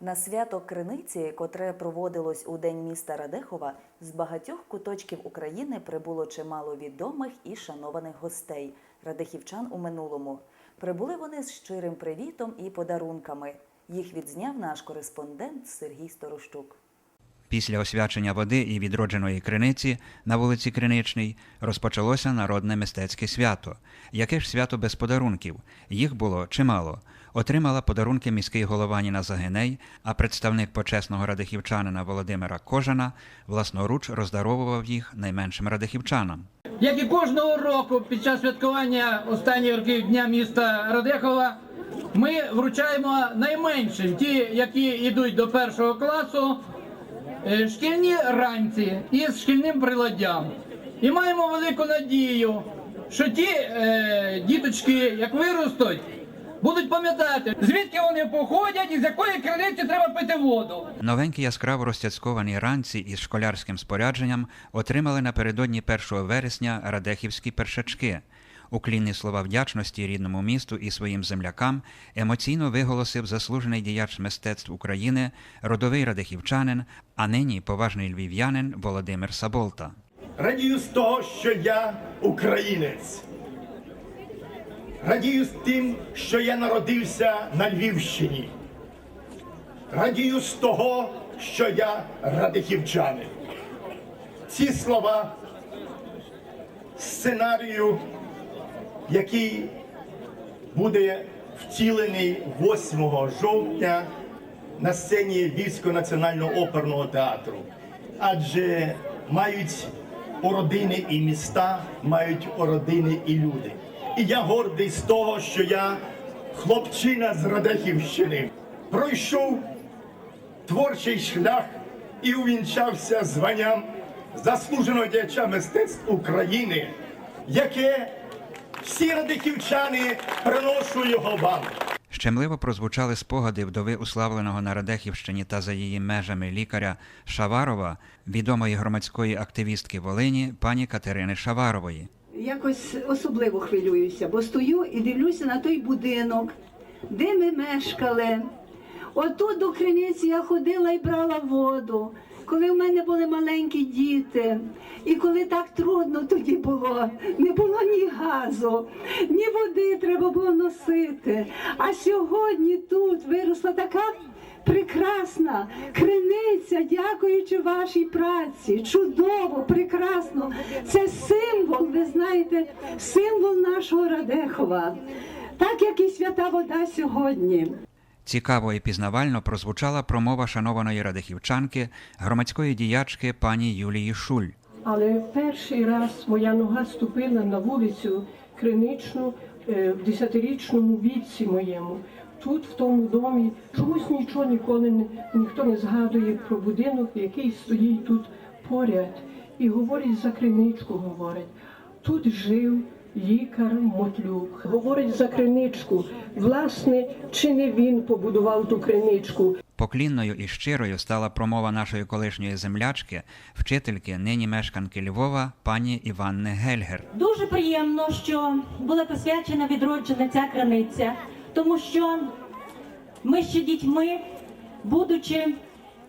На свято Криниці, котре проводилось у день міста Радехова, з багатьох куточків України прибуло чимало відомих і шанованих гостей радехівчан у минулому. Прибули вони з щирим привітом і подарунками. Їх відзняв наш кореспондент Сергій Сторощук. Після освячення води і відродженої криниці на вулиці Криничній розпочалося народне мистецьке свято. Яке ж свято без подарунків? Їх було чимало. Отримала подарунки міський голова Ніна Загиней, а представник почесного радихівчанина Володимира Кожана власноруч роздаровував їх найменшим радихівчанам. Як і кожного року під час святкування останніх років дня міста Радехова, ми вручаємо найменшим, ті, які йдуть до першого класу, е, шкільні ранці із шкільним приладдям. І маємо велику надію, що ті е, діточки, як виростуть, будуть пам'ятати, звідки вони походять і з якої криниці треба пити воду. Новенькі яскраво розцяцьковані ранці із школярським спорядженням отримали напередодні 1 вересня радехівські першачки. Уклінні слова вдячності рідному місту і своїм землякам емоційно виголосив заслужений діяч мистецтв України, родовий радихівчанин, а нині поважний львів'янин Володимир Саболта. Радію з того, що я українець. Радію з тим, що я народився на Львівщині. Радію з того, що я радихівчанин. Ці слова сценарію, який буде втілений 8 жовтня на сцені Львівського національного оперного театру. Адже мають родини і міста, мають родини і люди. І я гордий з того, що я хлопчина з Радехівщини. Пройшов творчий шлях і увінчався званням заслуженого діяча мистецтв України, яке всі радихівчани приношу його вам. Щемливо прозвучали спогади вдови уславленого на Радехівщині та за її межами лікаря Шаварова, відомої громадської активістки Волині пані Катерини Шаварової. Якось особливо хвилююся, бо стою і дивлюся на той будинок, де ми мешкали. Отут до криниці я ходила і брала воду, коли в мене були маленькі діти, і коли так трудно тоді було, не було ні газу, ні води треба було носити. А сьогодні тут виросла така прекрасна криниця, дякуючи вашій праці. Чудово, прекрасно. Це символ, ви знаєте, символ нашого Радехова, так як і свята вода сьогодні. Цікаво і пізнавально прозвучала промова шанованої радихівчанки, громадської діячки пані Юлії Шуль. Але перший раз моя нога ступила на вулицю Криничну е, в десятирічному віці моєму. Тут, в тому домі, чомусь нічого ніколи не, ніхто не згадує про будинок, який стоїть тут поряд. І говорить за криничку, говорить. Тут жив лікар Мотлюк. Говорить за криничку. Власне, чи не він побудував ту криничку? Поклінною і щирою стала промова нашої колишньої землячки, вчительки, нині мешканки Львова, пані Іванни Гельгер. Дуже приємно, що була посвячена відроджена ця краниця, тому що ми ще дітьми, будучи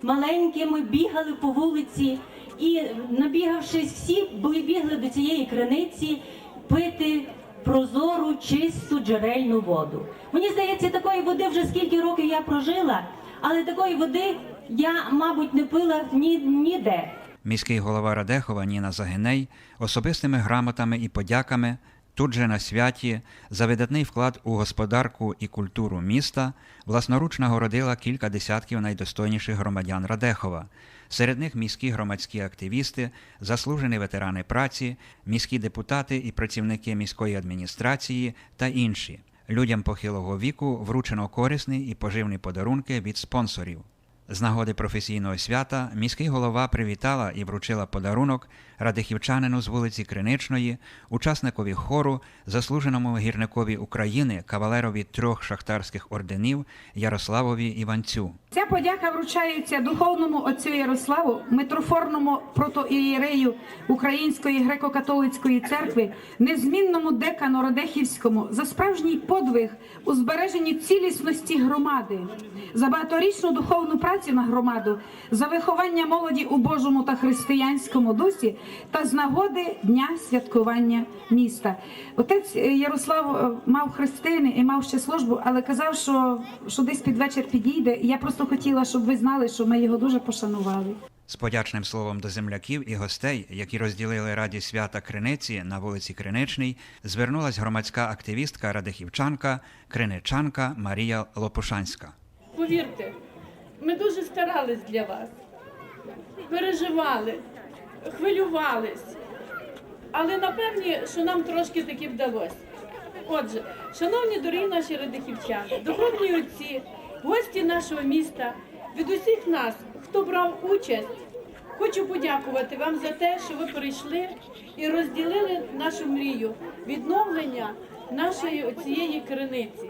маленькими, бігали по вулиці і, набігавшись, всі бігли до цієї криниці пити прозору, чисту джерельну воду. Мені здається, такої води вже скільки років я прожила, але такої води я, мабуть, не пила ні, ніде. Міський голова Радехова Ніна Загиней особистими грамотами і подяками тут же на святі за видатний вклад у господарку і культуру міста власноруч нагородила кілька десятків найдостойніших громадян Радехова. Серед них міські громадські активісти, заслужені ветерани праці, міські депутати і працівники міської адміністрації та інші. Людям похилого віку вручено корисні і поживні подарунки від спонсорів. З нагоди професійного свята міський голова привітала і вручила подарунок радихівчанину з вулиці Криничної, учасникові хору, заслуженому гірникові України, кавалерові трьох шахтарських орденів Ярославові Іванцю. Ця подяка вручається духовному отцю Ярославу, митрофорному протоієрею Української греко-католицької церкви, незмінному декану Радехівському за справжній подвиг у збереженні цілісності громади, за багаторічну духовну працю на громаду, за виховання молоді у Божому та християнському дусі та з нагоди дня святкування міста. Отець Ярослав е, мав хрестини і мав ще службу, але казав, що, що десь під вечір підійде. І я просто хотіла, щоб ви знали, що ми його дуже пошанували. З подячним словом до земляків і гостей, які розділили радість свята Криниці на вулиці Криничній, звернулась громадська активістка радихівчанка, криничанка Марія Лопушанська. Повірте, ми дуже старались для вас, переживали, хвилювались, але напевні, що нам трошки таки вдалося. Отже, шановні дорогі наші радихівчани, духовні отці, гості нашого міста, від усіх нас, хто брав участь, хочу подякувати вам за те, що ви прийшли і розділили нашу мрію відновлення нашої цієї криниці.